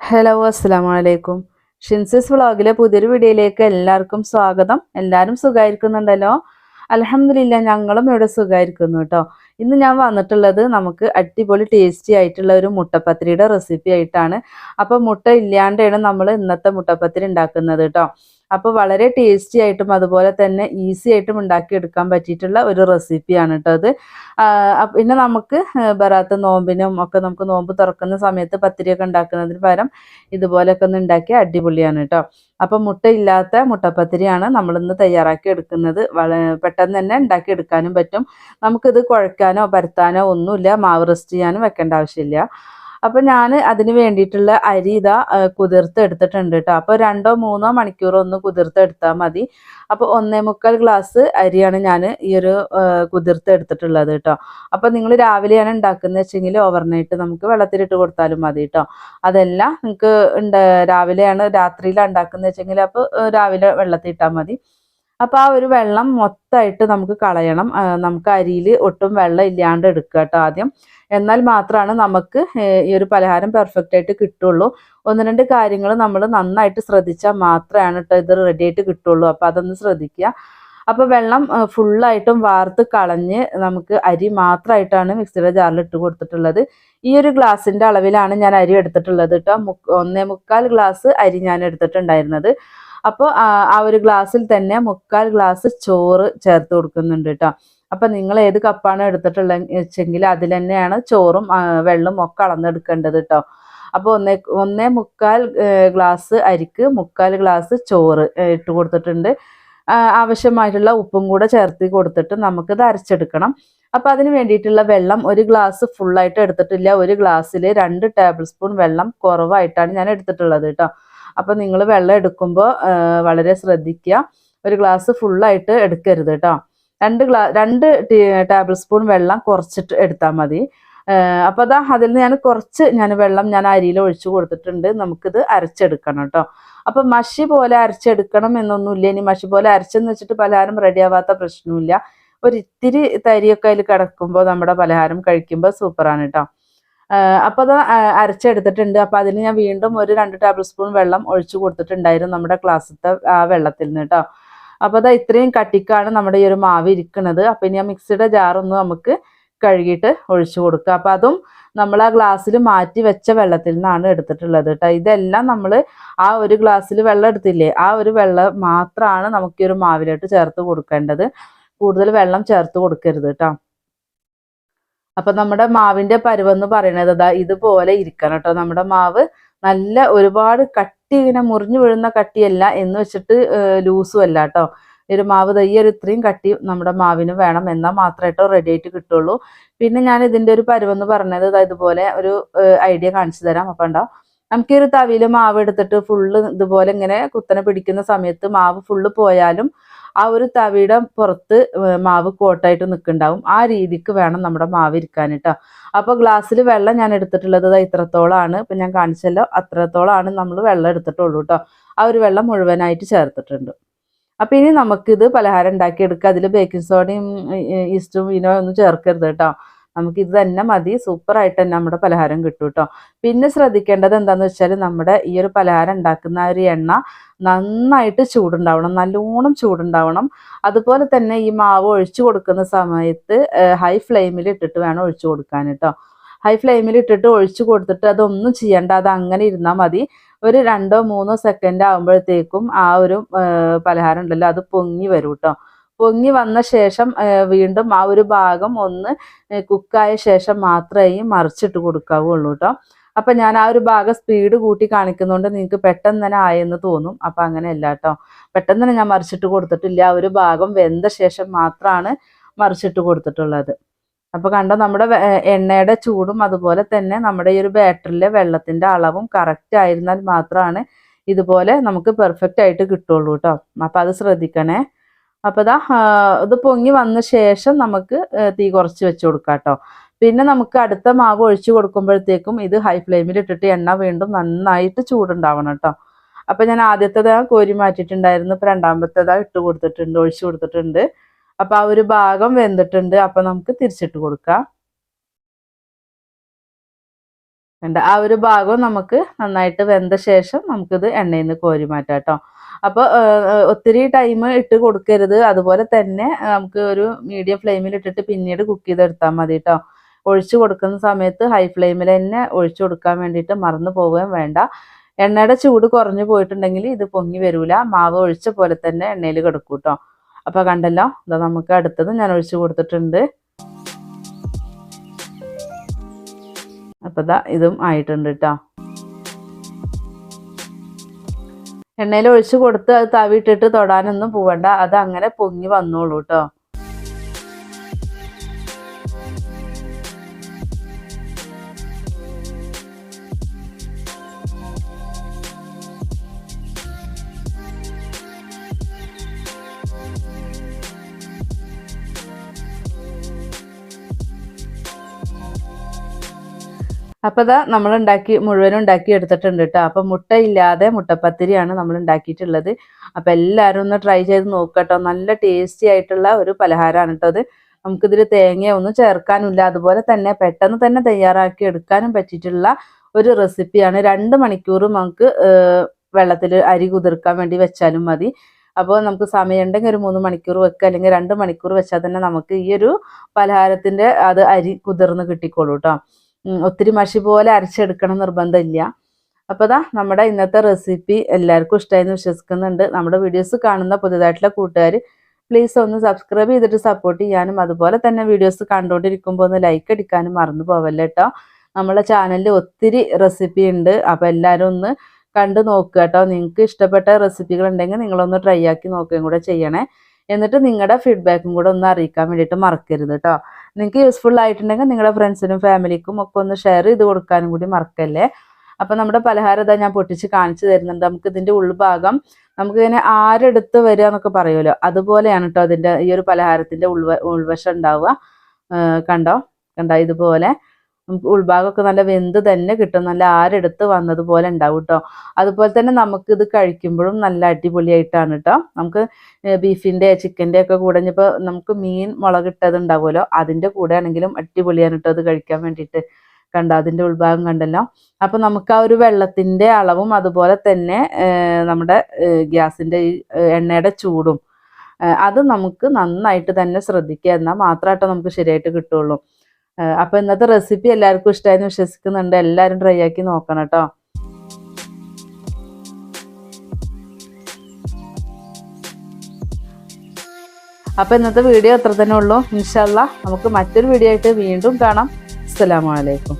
Hello അസ്സാം വലൈക്കും ഷിൻസിസ് വ്ളോഗിലെ പുതിയൊരു വീഡിയോയിലേക്ക് എല്ലാവർക്കും സ്വാഗതം. എല്ലാവരും സുഖമായിരിക്കുന്നുണ്ടല്ലോ? അലഹമില്ല ഞങ്ങളും ഇവിടെ സുഖമായിരിക്കുന്നു കേട്ടോ. ഇന്ന് ഞാൻ വന്നിട്ടുള്ളത് നമുക്ക് അടിപൊളി ടേസ്റ്റി ആയിട്ടുള്ള ഒരു മുട്ടപ്പത്തിരിയുടെ റെസിപ്പി ആയിട്ടാണ്. അപ്പോൾ മുട്ട ഇല്ലാണ്ടാണ് നമ്മൾ ഇന്നത്തെ മുട്ടപ്പത്തിരി ഉണ്ടാക്കുന്നത് കേട്ടോ. അപ്പോൾ വളരെ ടേസ്റ്റി ആയിട്ടും അതുപോലെ തന്നെ ഈസി ആയിട്ടും ഉണ്ടാക്കിയെടുക്കാൻ പറ്റിയിട്ടുള്ള ഒരു റെസിപ്പിയാണ് കേട്ടോ അത്. പിന്നെ നമുക്ക് ബറാത്ത നോമ്പിനും ഒക്കെ നമുക്ക് നോമ്പ് തുറക്കുന്ന സമയത്ത് പത്തിരിയൊക്കെ ഉണ്ടാക്കുന്നതിന് പകരം ഇതുപോലെയൊക്കെ ഒന്ന് ഉണ്ടാക്കി അടിപൊളിയാണ് കേട്ടോ അപ്പം മുട്ടയില്ലാത്ത മുട്ടപ്പത്തിരിയാണ് നമ്മളിന്ന് തയ്യാറാക്കി എടുക്കുന്നത്. പെട്ടെന്ന് തന്നെ ഉണ്ടാക്കി എടുക്കാനും പറ്റും. നമുക്കിത് കുഴക്കാനോ പരത്താനോ ഒന്നുമില്ല. മാവ് റെസ്റ്റ് ചെയ്യാനും വെക്കേണ്ട ആവശ്യമില്ല. അപ്പൊ ഞാൻ അതിന് വേണ്ടിയിട്ടുള്ള അരി ഇതാ കുതിർത്ത് എടുത്തിട്ടുണ്ട് കേട്ടോ അപ്പോൾ രണ്ടോ മൂന്നോ മണിക്കൂറോ ഒന്ന് കുതിർത്ത് എടുത്താൽ മതി. അപ്പോൾ ഒന്നേ മുക്കാൽ ഗ്ലാസ് അരിയാണ് ഞാൻ ഈ ഒരു കുതിർത്ത് എടുത്തിട്ടുള്ളത് കേട്ടോ അപ്പോൾ നിങ്ങൾ രാവിലെയാണ് ഉണ്ടാക്കുന്നത് വെച്ചെങ്കിൽ ഓവർനൈറ്റ് നമുക്ക് വെള്ളത്തിലിട്ട് കൊടുത്താലും മതി കേട്ടോ അതെല്ലാം നിങ്ങൾക്ക് രാവിലെയാണ് രാത്രിയിലാണ് ഉണ്ടാക്കുന്നത് വെച്ചെങ്കിൽ അപ്പോൾ രാവിലെ വെള്ളത്തിൽ ഇട്ടാൽ മതി. അപ്പോൾ ആ ഒരു വെള്ളം മൊത്തമായിട്ട് നമുക്ക് കളയണം. നമുക്ക് അരിയിൽ ഒട്ടും വെള്ളം ഇല്ലാണ്ട് എടുക്കുക കേട്ടോ ആദ്യം. എന്നാൽ മാത്രമാണ് നമുക്ക് ഈ ഒരു പലഹാരം പെർഫെക്റ്റ് ആയിട്ട് കിട്ടുള്ളൂ. ഒന്ന് രണ്ട് കാര്യങ്ങൾ നമ്മൾ നന്നായിട്ട് ശ്രദ്ധിച്ചാൽ മാത്രമാണ് കേട്ടോ ഇത് റെഡി ആയിട്ട് കിട്ടുള്ളൂ. അപ്പോൾ അതൊന്ന് ശ്രദ്ധിക്കുക. അപ്പോൾ വെള്ളം ഫുള്ളായിട്ടും വാർത്ത് കളഞ്ഞ് നമുക്ക് അരി മാത്രമായിട്ടാണ് മിക്സിയുടെ ജാറിൽ ഇട്ട് കൊടുത്തിട്ടുള്ളത്. ഈ ഒരു ഗ്ലാസിന്റെ അളവിലാണ് ഞാൻ അരി എടുത്തിട്ടുള്ളത് കേട്ടോ ഒന്നേ മുക്കാൽ ഗ്ലാസ് അരി ഞാൻ എടുത്തിട്ടുണ്ടായിരുന്നത്. അപ്പോൾ ആ ഒരു ഗ്ലാസ്സിൽ തന്നെ മുക്കാൽ ഗ്ലാസ് ചോറ് ചേർത്ത് കൊടുക്കുന്നുണ്ട് കേട്ടോ അപ്പം നിങ്ങൾ ഏത് കപ്പാണ് എടുത്തിട്ടുള്ള വെച്ചെങ്കിൽ അതിൽ തന്നെയാണ് ചോറും വെള്ളം ഒക്കെ അളന്നെടുക്കേണ്ടത് കേട്ടോ അപ്പോൾ ഒന്നേ ഒന്നേ മുക്കാൽ ഗ്ലാസ് അരിക്ക് മുക്കാൽ ഗ്ലാസ് ചോറ് ഇട്ട് കൊടുത്തിട്ടുണ്ട്. ആവശ്യമായിട്ടുള്ള ഉപ്പും കൂടെ ചേർത്ത് കൊടുത്തിട്ട് നമുക്കിത് അരച്ചെടുക്കണം. അപ്പോൾ അതിന് വേണ്ടിയിട്ടുള്ള വെള്ളം ഒരു ഗ്ലാസ് ഫുള്ളായിട്ട് എടുത്തിട്ടില്ല. ഒരു ഗ്ലാസ്സിൽ രണ്ട് ടേബിൾ സ്പൂൺ വെള്ളം കുറവായിട്ടാണ് ഞാൻ എടുത്തിട്ടുള്ളത് കേട്ടോ അപ്പോൾ നിങ്ങൾ വെള്ളം എടുക്കുമ്പോൾ വളരെ ശ്രദ്ധിക്കുക ഒരു ഗ്ലാസ് ഫുള്ളായിട്ട് എടുക്കരുത് കേട്ടോ രണ്ട് ഗ്ലാ രണ്ട് ടേബിൾ സ്പൂൺ വെള്ളം കുറച്ചിട്ട് എടുത്താൽ മതി. അപ്പോൾ അതാ അതിൽ നിന്ന് ഞാൻ കുറച്ച് ഞാൻ വെള്ളം ഞാൻ അരിയിൽ ഒഴിച്ചു കൊടുത്തിട്ടുണ്ട്. നമുക്കിത് അരച്ചെടുക്കണം കേട്ടോ അപ്പം മഷി പോലെ അരച്ചെടുക്കണം എന്നൊന്നുമില്ല. ഇനി മഷി പോലെ അരച്ചെന്ന് വെച്ചിട്ട് പലഹാരം റെഡിയാവാത്ത പ്രശ്നമില്ല ഒരു ഇത്തിരി തരിയൊക്കെ അതിൽ കിടക്കുമ്പോൾ നമ്മുടെ പലഹാരം കഴിക്കുമ്പോൾ സൂപ്പറാണ് കേട്ടോ അപ്പോൾ അത് അരച്ചെടുത്തിട്ടുണ്ട്. അപ്പോൾ അതിന് ഞാൻ വീണ്ടും ഒരു രണ്ട് ടേബിൾ സ്പൂൺ വെള്ളം ഒഴിച്ചു കൊടുത്തിട്ടുണ്ടായിരുന്നു നമ്മുടെ ക്ലാസ്സിലത്തെ ആ വെള്ളത്തിൽ നിന്ന് കേട്ടോ അപ്പോൾ അത് ഇത്രയും കട്ടിക്കാണ് നമ്മുടെ ഈ ഒരു മാവ് ഇരിക്കുന്നത്. അപ്പോൾ ഇനി ആ മിക്സിയുടെ ജാറൊന്ന് നമുക്ക് കഴുകിയിട്ട് ഒഴിച്ചു കൊടുക്കുക അപ്പോൾ അതും നമ്മൾ ആ ഗ്ലാസ്സിൽ മാറ്റി വെച്ച വെള്ളത്തിൽ നിന്നാണ് എടുത്തിട്ടുള്ളത് കേട്ടോ ഇതെല്ലാം നമ്മൾ ആ ഒരു ഗ്ലാസ്സിൽ വെള്ളം എടുത്തില്ലേ ആ ഒരു വെള്ളം മാത്രമാണ് നമുക്ക് ഈ ഒരു മാവിലോട്ട് ചേർത്ത് കൊടുക്കേണ്ടത്. കൂടുതൽ വെള്ളം ചേർത്ത് കൊടുക്കരുത് കേട്ടോ അപ്പൊ നമ്മുടെ മാവിന്റെ പരുവെന്ന് പറയുന്നത് അതാ ഇതുപോലെ ഇരിക്കണം കേട്ടോ നമ്മുടെ മാവ് നല്ല ഒരുപാട് കട്ടി ഇങ്ങനെ മുറിഞ്ഞു വീഴുന്ന കട്ടിയല്ല എന്ന് വെച്ചിട്ട് ലൂസും അല്ല കേട്ടോ ഒരു മാവ് തയ്യൊരു ഇത്രയും കട്ടി നമ്മുടെ മാവിന് വേണം എന്നാൽ മാത്രമായിട്ടോ റെഡി ആയിട്ട് കിട്ടുള്ളൂ. പിന്നെ ഞാൻ ഇതിന്റെ ഒരു പരുവെന്ന് പറഞ്ഞത് ഇതുപോലെ ഒരു ഐഡിയ കാണിച്ചു തരാം. അപ്പം ഉണ്ടോ നമുക്ക് ഈ ഒരു തവിയിൽ മാവ് എടുത്തിട്ട് ഫുള്ള് ഇതുപോലെ ഇങ്ങനെ കുത്തനെ പിടിക്കുന്ന സമയത്ത് മാവ് ഫുള്ള് പോയാലും ആ ഒരു തവിയുടെ പുറത്ത് മാവ് കോട്ടായിട്ട് നിൽക്കുന്നുണ്ടാവും ആ രീതിക്ക് വേണം നമ്മുടെ മാവ് ഇരിക്കാൻ കേട്ടോ. അപ്പോൾ ഗ്ലാസ്സിൽ വെള്ളം ഞാൻ എടുത്തിട്ടുള്ളത് ഇത്രത്തോളമാണ് ഇപ്പം ഞാൻ കാണിച്ചല്ലോ അത്രത്തോളമാണ് നമ്മൾ വെള്ളം എടുത്തിട്ടുള്ളൂ കേട്ടോ. ആ ഒരു വെള്ളം മുഴുവനായിട്ട് ചേർത്തിട്ടുണ്ട്. അപ്പം ഇനി നമുക്കിത് പലഹാരം ഉണ്ടാക്കിയെടുക്കുക അതിൽ ബേക്കിംഗ് സോഡയും ഈസ്റ്റും ഇനോ ഒന്നും ചേർക്കരുത് കേട്ടോ. നമുക്ക് ഇത് തന്നെ മതി. സൂപ്പറായിട്ട് തന്നെ നമ്മുടെ പലഹാരം കിട്ടും കേട്ടോ. പിന്നെ ശ്രദ്ധിക്കേണ്ടത് എന്താണെന്ന് വെച്ചാൽ നമ്മുടെ ഈ ഒരു പലഹാരം ഉണ്ടാക്കുന്ന ഒരു എണ്ണ നന്നായിട്ട് ചൂടുണ്ടാവണം. നല്ലോണം ചൂടുണ്ടാവണം. അതുപോലെ തന്നെ ഈ മാവ് ഒഴിച്ചു കൊടുക്കുന്ന സമയത്ത് ഹൈ ഫ്ലെയിമിൽ ഇട്ടിട്ട് വേണം ഒഴിച്ചു കൊടുക്കാൻ കേട്ടോ. ഹൈ ഫ്ലെയിമിൽ ഇട്ടിട്ട് ഒഴിച്ചു കൊടുത്തിട്ട് അതൊന്നും ചെയ്യണ്ട. അത് അങ്ങനെ ഇരുന്നാൽ മതി. ഒരു രണ്ടോ മൂന്നോ സെക്കൻഡ് ആകുമ്പോഴത്തേക്കും ആ ഒരു പലഹാരം ഉണ്ടല്ലോ അത് പൊങ്ങി വരും കേട്ടോ. പൊങ്ങി വന്ന ശേഷം വീണ്ടും ആ ഒരു ഭാഗം ഒന്ന് കുക്കായ ശേഷം മാത്രമേ മറിച്ചിട്ട് കൊടുക്കാവുള്ളൂ കേട്ടോ അപ്പം ഞാൻ ആ ഒരു ഭാഗം സ്പീഡ് കൂട്ടി കാണിക്കുന്നതുകൊണ്ട് നിങ്ങൾക്ക് പെട്ടെന്ന് തന്നെ ആയെന്ന് തോന്നും. അപ്പം അങ്ങനെയല്ല കേട്ടോ പെട്ടെന്ന് തന്നെ ഞാൻ മറിച്ചിട്ട് കൊടുത്തിട്ടില്ല. ആ ഒരു ഭാഗം വെന്ത ശേഷം മാത്രമാണ് മറിച്ചിട്ട് കൊടുത്തിട്ടുള്ളത്. അപ്പോൾ കണ്ടോ നമ്മുടെ എണ്ണയുടെ ചൂടും അതുപോലെ തന്നെ നമ്മുടെ ഈ ഒരു ബാറ്ററിലെ വെള്ളത്തിന്റെ അളവും കറക്റ്റ് ആയിരുന്നാൽ മാത്രമാണ് ഇതുപോലെ നമുക്ക് പെർഫെക്റ്റ് ആയിട്ട് കിട്ടുള്ളൂ കേട്ടോ അപ്പോൾ അത് ശ്രദ്ധിക്കണേ. അപ്പോൾ ഇതാ ഇത് പൊങ്ങി വന്ന ശേഷം നമുക്ക് തീ കുറച്ച് വെച്ച് കൊടുക്കാം കേട്ടോ പിന്നെ നമുക്ക് അടുത്ത മാവ് ഒഴിച്ചു കൊടുക്കുമ്പോഴത്തേക്കും ഇത് ഹൈ ഫ്ലെയിമിൽ ഇട്ടിട്ട് എണ്ണ വീണ്ടും നന്നായിട്ട് ചൂടുണ്ടാവണം കേട്ടോ. അപ്പം ഞാൻ ആദ്യത്തേതാ കോരി മാറ്റിയിട്ടുണ്ടായിരുന്നു. ഇപ്പം രണ്ടാമത്തേതാ ഇട്ട് കൊടുത്തിട്ടുണ്ട് ഒഴിച്ചു കൊടുത്തിട്ടുണ്ട്. അപ്പോൾ ആ ഒരു ഭാഗം വെന്തിട്ടുണ്ട്. അപ്പം നമുക്ക് തിരിച്ചിട്ട് കൊടുക്കാം. ഉണ്ട് ആ ഒരു ഭാഗം നമുക്ക് നന്നായിട്ട് വെന്ത ശേഷം നമുക്കിത് എണ്ണയിൽ നിന്ന് കോരി മാറ്റാം കേട്ടോ അപ്പോൾ ഒത്തിരി ടൈം ഇട്ട് കൊടുക്കരുത്. അതുപോലെ തന്നെ നമുക്ക് ഒരു മീഡിയം ഫ്ലെയിമിൽ ഇട്ടിട്ട് പിന്നീട് കുക്ക് ചെയ്തെടുത്താൽ മതി കേട്ടോ ഒഴിച്ചു കൊടുക്കുന്ന സമയത്ത് ഹൈ ഫ്ലെയിമിൽ തന്നെ ഒഴിച്ചു കൊടുക്കാൻ വേണ്ടിയിട്ട് മറന്നു പോവുകയും വേണ്ട. എണ്ണയുടെ ചൂട് കുറഞ്ഞു പോയിട്ടുണ്ടെങ്കിൽ ഇത് പൊങ്ങി വരില്ല മാവ് ഒഴിച്ച പോലെ തന്നെ എണ്ണയിൽ കിടക്കും കേട്ടോ അപ്പോൾ കണ്ടല്ലോ ഇതാ നമുക്ക് അടുത്തത് ഞാൻ ഒഴിച്ചു കൊടുത്തിട്ടുണ്ട്. അപ്പോൾ ഇതാ ഇതും ആയിട്ടുണ്ട് കേട്ടോ എണ്ണയിൽ ഒഴിച്ച് കൊടുത്ത് അത് തവിയിട്ടിട്ട് തൊടാനൊന്നും പോവണ്ട. അത് അങ്ങനെ പൊങ്ങി വന്നോളൂ കേട്ടോ അപ്പോൾ ഇതാ നമ്മൾ ഉണ്ടാക്കി മുഴുവനും ഉണ്ടാക്കി എടുത്തിട്ടുണ്ട് കേട്ടോ അപ്പം മുട്ട ഇല്ലാതെ മുട്ടപ്പത്തിരിയാണ് നമ്മൾ ഉണ്ടാക്കിയിട്ടുള്ളത് അപ്പം എല്ലാവരും ഒന്ന് ട്രൈ ചെയ്ത് നോക്കട്ടോ. നല്ല ടേസ്റ്റി ആയിട്ടുള്ള ഒരു പലഹാരമാണ് കേട്ടോ അത് നമുക്കിതിൽ തേങ്ങയൊന്നും ചേർക്കാനില്ല. അതുപോലെ തന്നെ പെട്ടെന്ന് തന്നെ തയ്യാറാക്കി എടുക്കാനും പറ്റിയിട്ടുള്ള ഒരു റെസിപ്പിയാണ്. രണ്ട് മണിക്കൂർ നമുക്ക് വെള്ളത്തിൽ അരി കുതിർക്കാൻ വേണ്ടി വെച്ചാലും മതി. അപ്പോൾ നമുക്ക് സമയം ഉണ്ടെങ്കിൽ ഒരു മൂന്ന് മണിക്കൂർ വെക്കുക അല്ലെങ്കിൽ രണ്ട് മണിക്കൂർ വെച്ചാൽ തന്നെ നമുക്ക് ഈ ഒരു പലഹാരത്തിന്റെ അത് അരി കുതിർന്ന് കിട്ടിക്കോളൂ കേട്ടോ ഒത്തിരി മഷി പോലെ അരച്ചെടുക്കണം നിർബന്ധമില്ല. അപ്പോൾ ദാ നമ്മുടെ ഇന്നത്തെ റെസിപ്പി എല്ലാവർക്കും ഇഷ്ടമായെന്ന് വിശ്വസിക്കുന്നുണ്ട്. നമ്മുടെ വീഡിയോസ് കാണുന്ന പുതുതായിട്ടുള്ള കൂട്ടുകാർ പ്ലീസ് ഒന്ന് സബ്സ്ക്രൈബ് ചെയ്തിട്ട് സപ്പോർട്ട് ചെയ്യാനും അതുപോലെ തന്നെ വീഡിയോസ് കണ്ടുകൊണ്ടിരിക്കുമ്പോൾ ഒന്ന് ലൈക്ക് അടിക്കാനും മറന്നു പോവല്ല കേട്ടോ നമ്മളെ ചാനലിൽ ഒത്തിരി റെസിപ്പി ഉണ്ട് അപ്പോൾ എല്ലാവരും ഒന്ന് കണ്ടു നോക്കുക കേട്ടോ നിങ്ങൾക്ക് ഇഷ്ടപ്പെട്ട റെസിപ്പികൾ ഉണ്ടെങ്കിൽ നിങ്ങളൊന്ന് ട്രൈ ആക്കി നോക്കുകയും കൂടെ ചെയ്യണേ. എന്നിട്ട് നിങ്ങളുടെ ഫീഡ്ബാക്കും കൂടെ ഒന്ന് അറിയിക്കാൻ വേണ്ടിയിട്ട് മറക്കരുത് കേട്ടോ നിങ്ങൾക്ക് യൂസ്ഫുൾ ആയിട്ടുണ്ടെങ്കിൽ നിങ്ങളുടെ ഫ്രണ്ട്സിനും ഫാമിലിക്കും ഒക്കെ ഒന്ന് ഷെയർ ചെയ്ത് കൊടുക്കാനും കൂടി മറക്കല്ലേ? അപ്പം നമ്മുടെ പലഹാരം ഇതാ ഞാൻ പൊട്ടിച്ച് കാണിച്ചു തരുന്നുണ്ട്. നമുക്ക് ഇതിന്റെ ഉൾഭാഗം നമുക്ക് ഇങ്ങനെ ആരെടുത്ത് വരിക എന്നൊക്കെ പറയുമല്ലോ. അതുപോലെയാണ് കേട്ടോ അതിന്റെ ഈ ഒരു പലഹാരത്തിന്റെ ഉൾവ ഉൾവശം ഉണ്ടാവുക. കണ്ടോ? കണ്ടോ? ഇതുപോലെ. ഉൾഭാഗമൊക്കെ നല്ല വെന്ത് തന്നെ കിട്ടും. നല്ല ആരെടുത്ത് വന്നതുപോലെ ഉണ്ടാവും കേട്ടോ അതുപോലെ തന്നെ നമുക്ക് ഇത് കഴിക്കുമ്പോഴും നല്ല അടിപൊളിയായിട്ടാണ് കേട്ടോ നമുക്ക് ബീഫിന്റെ ചിക്കന്റെ ഒക്കെ കൂടെ ഇനിയിപ്പോൾ നമുക്ക് മീൻ മുളകിട്ടത് ഉണ്ടാവുമല്ലോ. അതിന്റെ കൂടെ ആണെങ്കിലും അടിപൊളിയാണ് കേട്ടോ അത് കഴിക്കാൻ വേണ്ടിയിട്ട്. കണ്ട? അതിന്റെ ഉൾഭാഗം കണ്ടല്ലോ. അപ്പം നമുക്ക് ആ ഒരു വെള്ളത്തിന്റെ അളവും അതുപോലെ തന്നെ നമ്മുടെ ഗ്യാസിന്റെ എണ്ണയുടെ ചൂടും അത് നമുക്ക് നന്നായിട്ട് തന്നെ ശ്രദ്ധിക്കുക. എന്നാൽ മാത്രമായിട്ട് നമുക്ക് ശരിയായിട്ട് കിട്ടുള്ളൂ. അപ്പോൾ ഇന്നത്തെ റെസിപ്പി എല്ലാവർക്കും ഇഷ്ടമായെന്ന് വിശ്വസിക്കുന്നുണ്ട്. എല്ലാവരും ട്രൈ ആക്കി നോക്കണം കേട്ടോ. അപ്പോൾ ഇന്നത്തെ വീഡിയോ അത്ര തന്നെ ഉള്ളൂ. ഇൻഷാല്ല നമുക്ക് മറ്റൊരു വീഡിയോ ആയിട്ട് വീണ്ടും കാണാം. അസ്സലാമു അലൈക്കും.